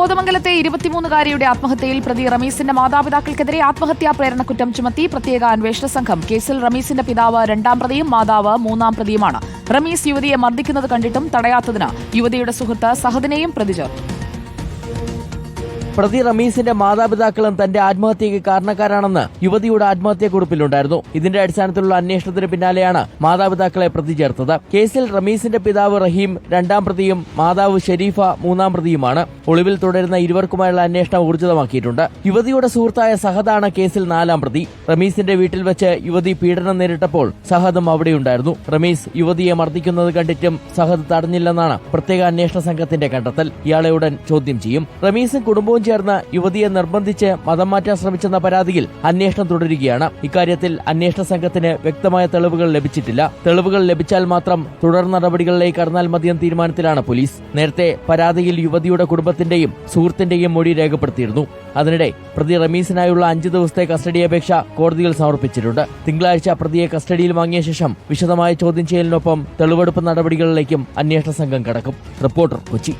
കോതമംഗലത്തെ ഇരുപത്തിമൂന്നുകാരിയുടെ ആത്മഹത്യയിൽ പ്രതി റമീസിന്റെ മാതാപിതാക്കൾക്കെതിരെ ആത്മഹത്യാ പ്രേരണ കുറ്റം ചുമത്തി പ്രത്യേക അന്വേഷണ സംഘം. കേസിൽ റമീസിന്റെ പിതാവ് രണ്ടാം പ്രതിയും മാതാവ് മൂന്നാം പ്രതിയുമാണ്. റമീസ് യുവതിയെ മർദ്ദിക്കുന്നത് കണ്ടിട്ടും തടയാത്തതിന് യുവതിയുടെ സുഹൃത്ത് സഹദിനെയും പ്രതി ചേർത്തു. പ്രതി റമീസിന്റെ മാതാപിതാക്കളും തന്റെ ആത്മഹത്യയ്ക്ക് കാരണക്കാരാണെന്ന് യുവതിയുടെ ആത്മഹത്യാ കുറിപ്പിലുണ്ടായിരുന്നു ഇതിന്റെ അടിസ്ഥാനത്തിലുള്ള അന്വേഷണത്തിന് പിന്നാലെയാണ് മാതാപിതാക്കളെ പ്രതി ചേർത്തത്. കേസിൽ റമീസിന്റെ പിതാവ് റഹീം രണ്ടാം പ്രതിയും മാതാവ് ഷെരീഫ മൂന്നാം പ്രതിയുമാണ്. ഒളിവിൽ തുടരുന്ന ഇരുവർക്കുമായുള്ള അന്വേഷണം ഊർജിതമാക്കിയിട്ടുണ്ട്. യുവതിയുടെ സുഹൃത്തായ സഹദാണ് കേസിൽ നാലാം പ്രതി. റമീസിന്റെ വീട്ടിൽ വെച്ച് യുവതി പീഡനം നേരിട്ടപ്പോൾ സഹദും അവിടെയുണ്ടായിരുന്നു. റമീസ് യുവതിയെ മർദ്ദിക്കുന്നത് കണ്ടിട്ടും സഹദ് തടഞ്ഞില്ലെന്നാണ് പ്രത്യേക അന്വേഷണ സംഘത്തിന്റെ കണ്ടെത്തൽ. ഇയാളെ ഉടൻ ചോദ്യം ചെയ്യും. റമീസും കുടുംബവും ചേർന്ന് യുവതിയെ നിർബന്ധിച്ച് മതം മാറ്റാൻ ശ്രമിച്ചെന്ന പരാതിയിൽ അന്വേഷണം തുടരുകയാണ്. ഇക്കാര്യത്തിൽ അന്വേഷണ സംഘത്തിന് വ്യക്തമായ തെളിവുകൾ ലഭിച്ചിട്ടില്ല. തെളിവുകൾ ലഭിച്ചാൽ മാത്രം തുടർ നടപടികളിലേക്ക് കടന്നാൽ മതിയെന്ന തീരുമാനത്തിലാണ് പോലീസ്. നേരത്തെ പരാതിയിൽ യുവതിയുടെ കുടുംബത്തിന്റെയും സുഹൃത്തിന്റെയും മൊഴി രേഖപ്പെടുത്തിയിരുന്നു. അതിനിടെ പ്രതി റമീസിനായുള്ള അഞ്ചു ദിവസത്തെ കസ്റ്റഡി അപേക്ഷ കോടതിയിൽ സമർപ്പിച്ചിട്ടുണ്ട്. തിങ്കളാഴ്ച പ്രതിയെ കസ്റ്റഡിയിൽ വാങ്ങിയ ശേഷം വിശദമായ ചോദ്യം ചെയ്യലിനൊപ്പം തെളിവെടുപ്പ് നടപടികളിലേക്കും അന്വേഷണ സംഘം കടക്കും. റിപ്പോർട്ടർ കൊച്ചി.